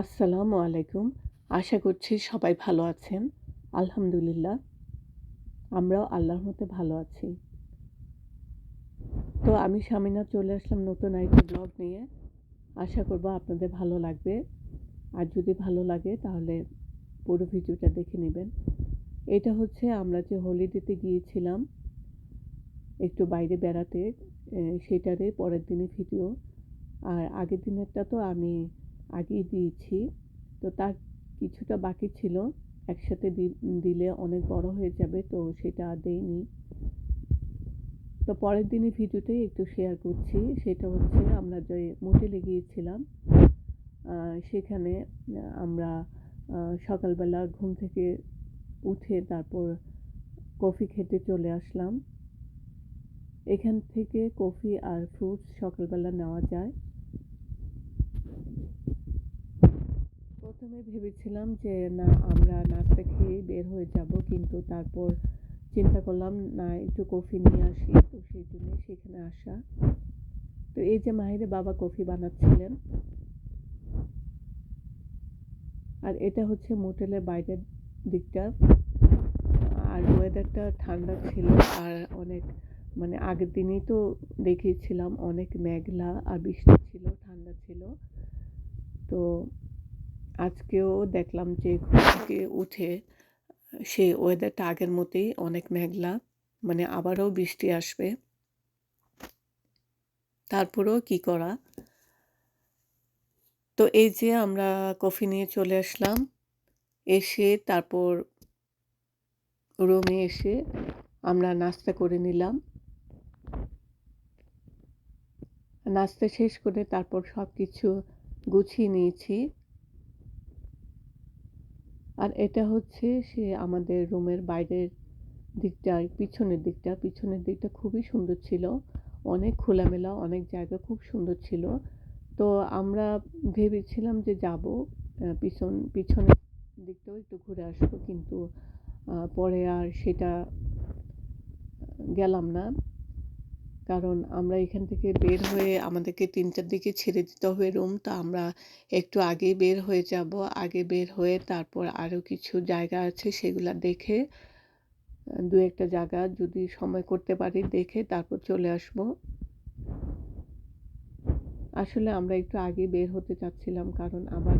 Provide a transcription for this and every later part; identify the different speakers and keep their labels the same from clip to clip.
Speaker 1: আসসালামু আলাইকুম। আশা করছি সবাই ভালো আছেন। আলহামদুলিল্লাহ, আমরাও আল্লাহর মতে ভালো আছি। তো আমি স্বামীনা চলে আসলাম নতুন আরেকটি ব্লগ নিয়ে। আশা করব আপনাদের ভালো লাগবে। আর যদি ভালো লাগে তাহলে পুরো ভিডিওটা দেখে নেবেন। এটা হচ্ছে আমরা যে হলিডেতে গিয়েছিলাম, একটু বাইরে বেড়াতে সেটারে পরের দিনে ভিডিও আর আগের দিনেরটা তো আমি আগেই দিয়েছি। তো তার কিছুটা বাকি ছিল। একসাথে দিলে অনেক বড় হয়ে যাবে, তো সেটা দেইনি। তো পরের দিনে ভিডিওটাই একটু শেয়ার করছি। সেটা হচ্ছে আমরা যে মোটেলে গিয়েছিলাম সেখানে আমরা সকালবেলা ঘুম থেকে উঠে তারপর কফি খেতে চলে আসলাম। এখান থেকে কফি আর ফ্রুটস সকালবেলা নেওয়া যায়। প্রথমে ভেবেছিলাম যে, না, আমরা নাস্তা খেয়ে বের হয়ে যাব। কিন্তু তারপর চিন্তা করলাম, না, একটু কফি নিয়ে আসি। তো সেই জন্য সেখানে আসা। তো এই যে মাহিরে বাবা কফি বানাচ্ছিলেন। আর এটা হচ্ছে মোটেলের বাইরের দিকটা। আর ওয়েদারটা ঠান্ডা ছিল আর অনেক মানে আগের দিনই তো দেখিয়েছিলাম, অনেক মেঘলা আর বৃষ্টি ছিল, ঠান্ডা ছিল। তো আজকেও দেখলাম যে থেকে উঠে, সে ওয়েদারটা আগের মতোই অনেক মেঘলা মানে আবারও বৃষ্টি আসবে। তারপরেও কি করা? তো এই যে আমরা কফি নিয়ে চলে আসলাম, এসে তারপর রুমে এসে আমরা নাস্তা করে নিলাম। নাস্তা শেষ করে তারপর সব কিছু গুছিয়ে নিয়েছি। আর এটা হচ্ছে সে আমাদের রুমের বাইরের দিকটা পিছনের দিকটা। পিছনের দিকটা খুবই সুন্দর ছিল। অনেক খোলামেলা, অনেক জায়গা খুব সুন্দর ছিল। তো আমরা ভেবেছিলাম যে যাব পিছন, পিছনের দিকটাও একটু ঘুরে আসব। কিন্তু পরে আর সেটা গেলাম না। কারণ আমরা এখান থেকে বের হয়ে আমাদেরকে তিনটার দিকে ছেড়ে দিতে হবে রুম তো আমরা একটু আগে বের হয়ে যাব। আগে বের হয়ে তারপর আরও কিছু জায়গা আছে সেগুলা দেখে, দু একটা জায়গা যদি সময় করতে পারি দেখে তারপর চলে আসব। আসলে আমরা একটু আগে বের হতে চাচ্ছিলাম কারণ আবার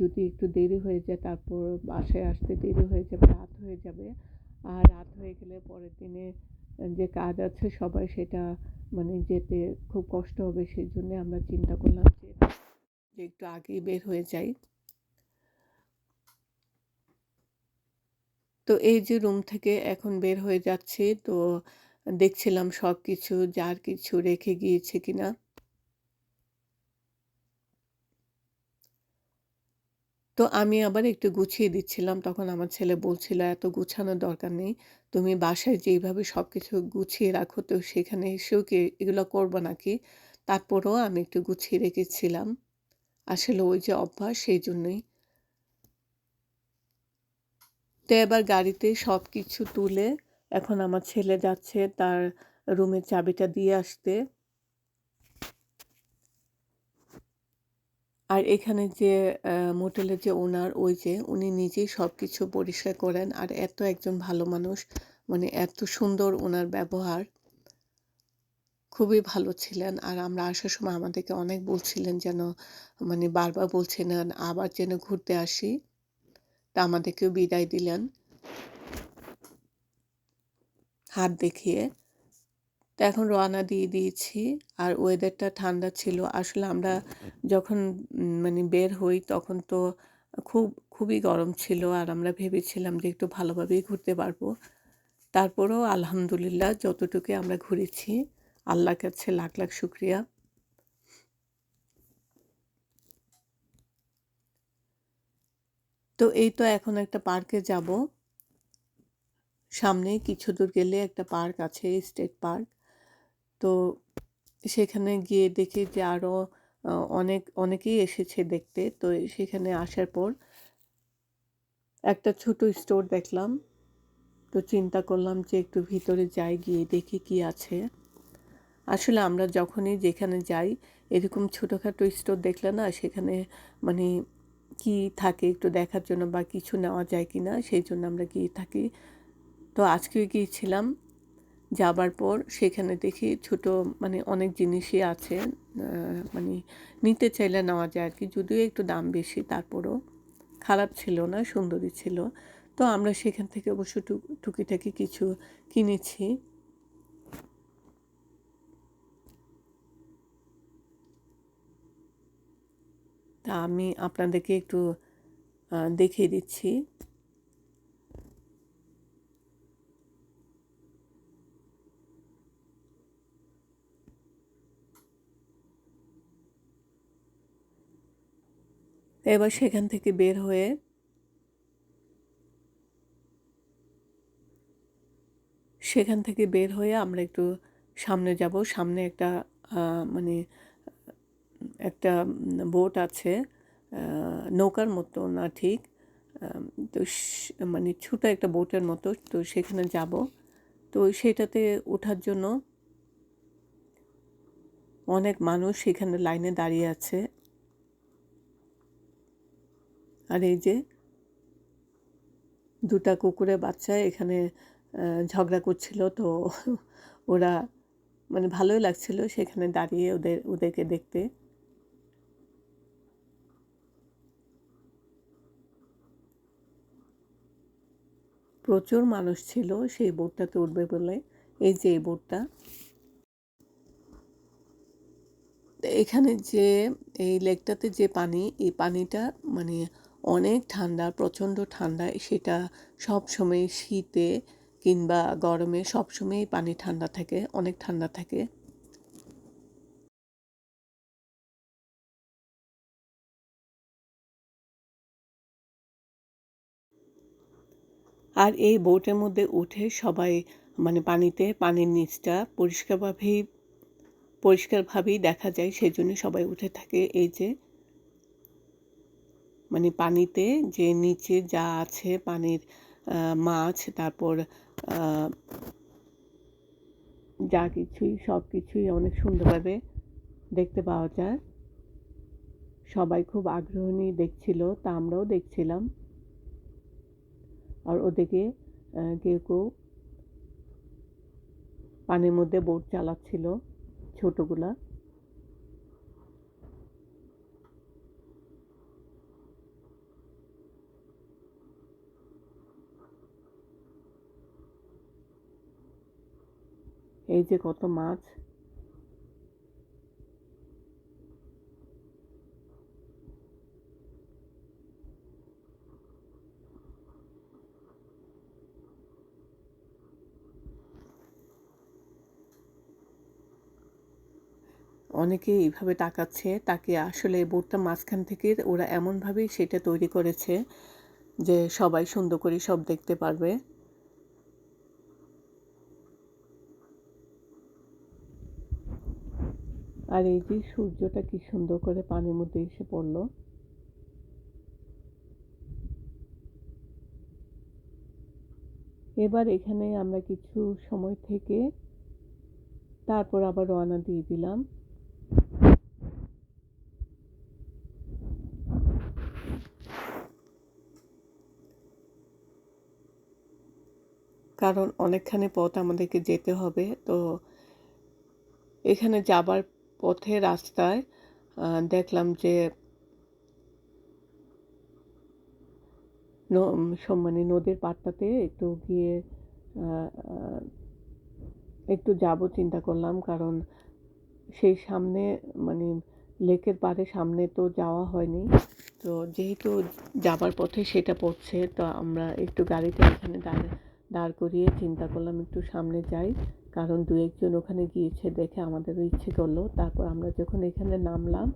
Speaker 1: যদি একটু দেরি হয়ে যায় তারপর বাসায় আসতে দেরি হয়ে যাবে, রাত হয়ে যাবে। আর রাত হয়ে গেলে পরের দিনে যে কাজ আছে সবাই সেটা মানে যেতে খুব কষ্ট হবে সেই জন্য আমরা চিন্তা করলাম যে যে একটু আগেই বের হয়ে যাই। তো এই যে রুম থেকে এখন বের হয়ে যাচ্ছি, তো দেখছিলাম সব কিছু যার কিছু রেখে গিয়েছে কিনা। তো আমি আবার একটু গুছিয়ে দিচ্ছিলাম। তখন আমার ছেলে বলছিল, এত গুছানোর দরকার নেই। তুমি বাসায় যেইভাবে সব কিছু গুছিয়ে রাখো, তো সেখানে এসেও কি এগুলো করব নাকি? তারপরেও আমি একটু গুছিয়ে রেখেছিলাম। আসলে ওই যে অভ্যাস, সেই জন্যই। তো এবার গাড়িতে সব কিছু তুলে এখন আমার ছেলে যাচ্ছে তার রুমের চাবিটা দিয়ে আসতে। আর এখানে যে মোটেলের যে ওনার ওই যে, উনি নিজেই সব কিছু পরিষ্কার করেন। আর এত একজন ভালো মানুষ মানে এত সুন্দর ওনার ব্যবহার। খুবই ভালো ছিলেন। আর আমরা আসার সময় আমাদেরকে অনেক বলছিলেন যেন মানে বারবার বলছিলেন, আবার যেন ঘুরতে আসি। তা আমাদেরকেও বিদায় দিলেন। হাত দেখিয়ে। তো এখন রওনা দিয়ে দিয়েছি। আর ওয়েদারটা ঠান্ডা ছিল। আসলে আমরা যখন মানে বের হই তখন তো খুব খুবই গরম ছিল। আর আমরা ভেবেছিলাম যে একটু ভালোভাবেই ঘুরতে পারব। তারপরেও আলহামদুলিল্লাহ যতটুকু আমরা ঘুরেছি আল্লাহর কাছে লাখ লাখ শুক্রিয়া। তো এই তো এখন একটা পার্কে যাব। সামনে কিছু দূর গেলে একটা পার্ক আছে স্টেট পার্ক। তো সেখানে গিয়ে দেখি যে আরও অনেক, অনেকেই এসেছে দেখতে। তো সেখানে আসার পর একটা ছোট স্টোর দেখলাম। তো চিন্তা করলাম যে একটু ভিতরে যাই, গিয়ে দেখি কি আছে। আসলে আমরা যখনই যেখানে যাই, এরকম ছোটোখাটো স্টোর দেখলে না সেখানে মানে কি থাকে একটু দেখার জন্য বা কিছু নেওয়া যায় কি না সেই জন্য আমরা গিয়ে থাকি। তো আজকেও গিয়েছিলাম। যাবার পর সেখানে দেখি ছোট মানে অনেক জিনিসই আছে মানে নিতে চাইলে নেওয়া যায় আর কি যদিও একটু দাম বেশি, তারপরও খারাপ ছিল না সুন্দরী ছিল। তো আমরা সেখান থেকে অবশ্য টুকিটাকি কিছু কিনেছি। তা আমি আপনাদেরকে একটু দেখিয়ে দিচ্ছি। এবার সেখান থেকে বের হয়ে সেখান থেকে বের হয়ে আমরা একটু সামনে যাব। সামনে একটা মানে একটা বোট আছে নৌকার মতো না ঠিক তো মানে ছোটো একটা বোটের মতো, তো সেখানে যাব। তো সেটাতে ওঠার জন্য অনেক মানুষ সেখানে লাইনে দাঁড়িয়ে আছে। আর এই যে দুটা কুকুরের বাচ্চা এখানে ঝগড়া করছিল, তো ওরা মানে ভালোই লাগছিল সেখানে দাঁড়িয়ে ওদের, ওদেরকে দেখতে। প্রচুর মানুষ ছিল সেই বোটটাতে উঠবে বলে। এই যে এই বোটটা। এখানে যে এই লেকটাতে যে পানি, এই পানিটা মানে অনেক ঠান্ডা, প্রচণ্ড ঠান্ডা, সেটা সব সময় শীতে কিংবা গরমে সব সময়ই পানি ঠান্ডা থাকে, অনেক ঠান্ডা থাকে। আর এই বোটের মধ্যে উঠে সবাই মানে পানিতে, পানির নিচটা পরিষ্কারভাবেই পরিষ্কারভাবেই দেখা যায় সেই জন্য সবাই উঠে থাকে। এই যে মানে পানিতে যে নিচে যা আছে পানির মাছ, তারপর যা কিছুই, সব কিছুই অনেক সুন্দরভাবে দেখতে পাওয়া যায়। সবাই খুব আগ্রহ নিয়ে দেখছিল, তা আমরাও দেখছিলাম। আর ওদিকে কেউ কেউ পানির মধ্যে বোট চালাচ্ছিল, ছোটোগুলা। এই যে কত মাছ। অনেকে এইভাবে তাকাচ্ছে, তাকে আসলে বোর্ডটা মাঝখান থেকে ওরা এমনভাবেই সেটা তৈরি করেছে যে সবাই সুন্দর করে সব দেখতে পারবে। আর এই যে সূর্যটা কি সুন্দর করে পানির মধ্যে এসে পড়ল। এবার এখানে আমরা কিছু সময় থেকে তারপর আবার রওনা দিয়ে দিলাম। কারণ অনেকখানি পথ আমাদেরকে যেতে হবে, তো এখানে যাবার পথে রাস্তায় দেখলাম যে মানে নদীর পাড়টাতে একটু গিয়ে একটু যাব চিন্তা করলাম। কারণ সেই সামনে মানে লেকের পাড়ে সামনে তো যাওয়া হয়নি। তো যেহেতু যাবার পথে সেটা পড়ছে, তো আমরা একটু গাড়িটা এখানে দাঁড় দাঁড় করিয়ে চিন্তা করলাম একটু সামনে যাই। কারণ দু একজন ওখানে গিয়েছে দেখে আমাদেরও ইচ্ছে করল। তারপর আমরা যখন এখানে নামলাম,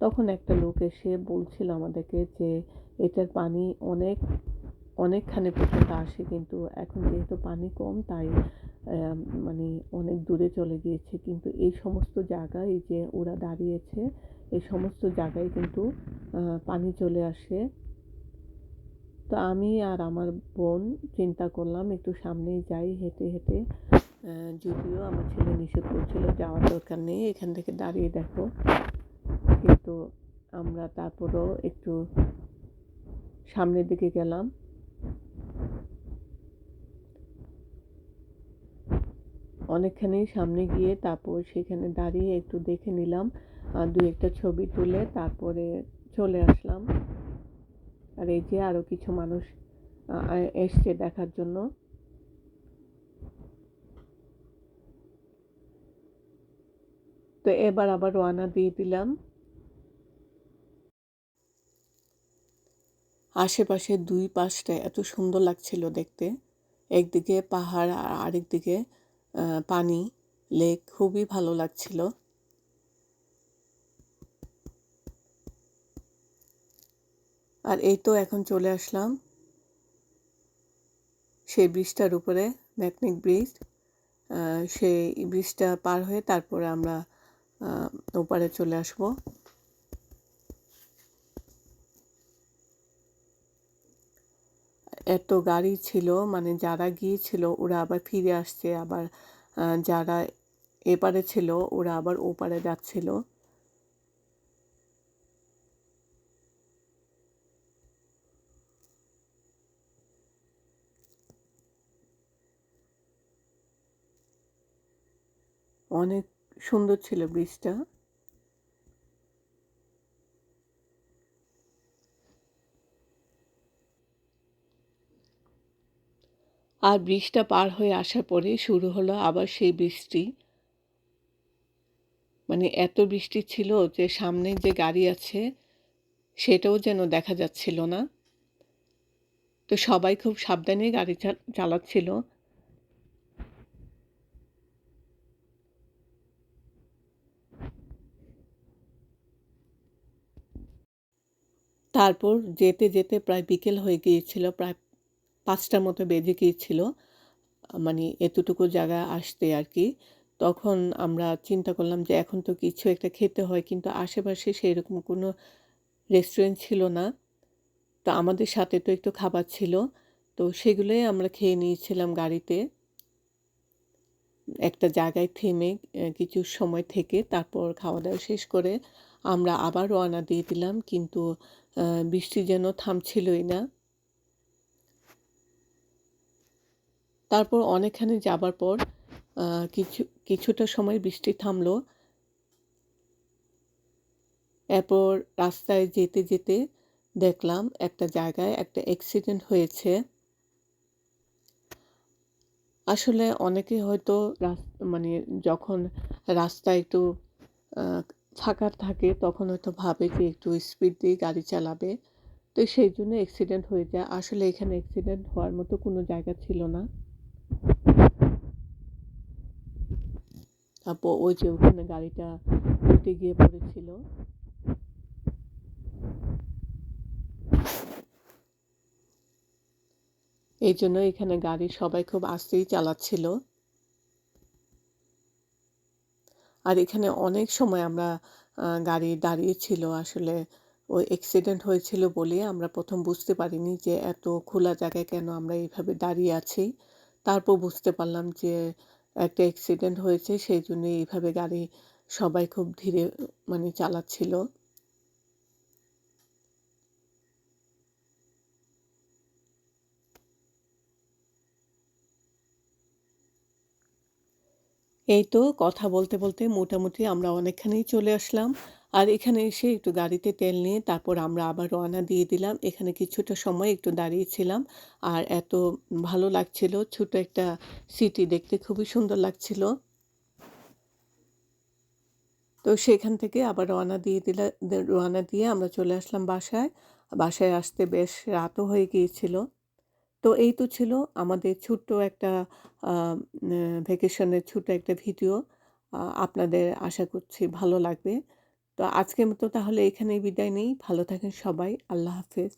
Speaker 1: তখন একটা লোক এসে বলছিল আমাদেরকে যে এটার পানি অনেক, অনেকখানি পর্যন্ত আসে কিন্তু এখন যেহেতু পানি কম, তাই মানে অনেক দূরে চলে গিয়েছে। কিন্তু এই সমস্ত জায়গায় যে ওরা দাঁড়িয়েছে, এই সমস্ত জায়গায় কিন্তু পানি চলে আসে। তো আমি আর আমার বোন চিন্তা করলাম, একটু সামনেই যাই, হেঁটে হেঁটে। যদিও আমার ছেলে নিষেধ করছিল যাওয়ার দরকার নেই, এখান থেকে দাঁড়িয়ে দেখো। কিন্তু আমরা তারপরেও একটু সামনের দিকে গেলাম। অনেকখানি সামনে গিয়ে তারপর সেখানে দাঁড়িয়ে একটু দেখে নিলাম দু একটা ছবি তুলে তারপরে চলে আসলাম। আর এই যে আরও কিছু মানুষ এসছে দেখার জন্য। তো এবার আবার রওনা দিয়ে দিলাম। আশেপাশে দুই পাশটা এত সুন্দর লাগছিল দেখতে। একদিকে পাহাড় আর আরেকদিকে পানি। লেক খুবই ভালো লাগছিল। আর এই তো এখন চলে আসলাম সেই ব্রিজটার উপরে ম্যাকনিক ব্রিজ। সেই ব্রিজটা পার হয়ে তারপরে আমরা ওপারে চলে আসব। এত গাড়ি ছিল মানে যারা গিয়েছিল ওরা আবার ফিরে আসছে, আবার যারা এপারে ছিল ওরা আবার ওপারে যাচ্ছিল। অনেক সুন্দর ছিল ব্রিজটা। আর ব্রিজটা পার হয়ে আসার পরে শুরু হলো আবার সেই বৃষ্টি। মানে এত বৃষ্টি ছিল যে সামনে যে গাড়ি আছে, সেটাও যেন দেখা যাচ্ছিল না। তো সবাই খুব সাবধানে গাড়ি চালাচ্ছিল। তারপর যেতে যেতে প্রায় বিকেল হয়ে গিয়েছিল, প্রায় পাঁচটার মতো বেজে গিয়েছিল মানে এতটুকু জায়গা আসতে আর কি। তখন আমরা চিন্তা করলাম যে এখন তো কিছু একটা খেতে হয়, কিন্তু আশেপাশে সেই রকম কোনো রেস্টুরেন্ট ছিল না। তো আমাদের সাথে তো একটু খাবার ছিল, তো সেগুলোই আমরা খেয়ে নিয়েছিলাম গাড়িতে। একটা জায়গায় থেমে কিছু সময় থেকে তারপর খাওয়া দাওয়া শেষ করে আমরা আবার রওনা দিয়ে দিলাম, কিন্তু বৃষ্টি যেন থামছিলই না। তারপর অনেকখানি যাবার পর কিছু, কিছুটা সময় বৃষ্টি থামলো। এরপর রাস্তায় যেতে যেতে দেখলাম একটা জায়গায় একটা অ্যাক্সিডেন্ট হয়েছে। আসলে অনেকে হয়তো মানে যখন রাস্তায় একটু ফাঁকা থাকে, তখন হয়তো ভাবে যে একটু স্পিড দিয়ে গাড়ি চালাবে। তো সেই জন্য অ্যাক্সিডেন্ট হয়ে যায়। আসলে এখানে অ্যাক্সিডেন্ট হওয়ার মতো কোনো জায়গা ছিল না। তারপর ওই যে ওখানে গাড়িটা উঠে গিয়ে পড়েছিল। এই জন্য এখানে গাড়ি সবাই খুব আস্তেই চালাচ্ছিল। আর এখানে অনেক সময় আমরা গাড়ি দাঁড়িয়ে ছিল, আসলে ওই অ্যাক্সিডেন্ট হয়েছিল বলে আমরা প্রথম বুঝতে পারিনি যে এত খোলা জায়গায় কেন আমরা এইভাবে দাঁড়িয়ে আছি। তারপর বুঝতে পারলাম যে একটা অ্যাক্সিডেন্ট হয়েছে, সেই জন্য এইভাবে গাড়ি সবাই খুব ধীরে মানে চালাচ্ছিল। এই তো কথা বলতে বলতে মোটামুটি আমরা অনেকখানেই চলে আসলাম। আর এখানে এসে একটু গাড়িতে তেল নিয়ে তারপর আমরা আবার রওনা দিয়ে দিলাম। এখানে কিছুটা সময় একটু দাঁড়িয়েছিলাম। আর এত ভালো লাগছিল, ছোট একটা সিটি দেখতে খুবই সুন্দর লাগছিল। তো সেখান থেকে আবার রওনা দিয়ে দিলা, রওনা দিয়ে আমরা চলে আসলাম বাসায়। বাসায় আসতে বেশ রাতও হয়ে গিয়েছিল। তো এই তো ছিল আমাদের ছোট্ট একটা ভেকেশনের ছোট্ট একটা ভিডিও। আপনাদের আশা করছি ভালো লাগবে। তো আজকের মতো তাহলে এখানেই বিদায় নেই। ভালো থাকেন সবাই। আল্লাহ হাফেজ।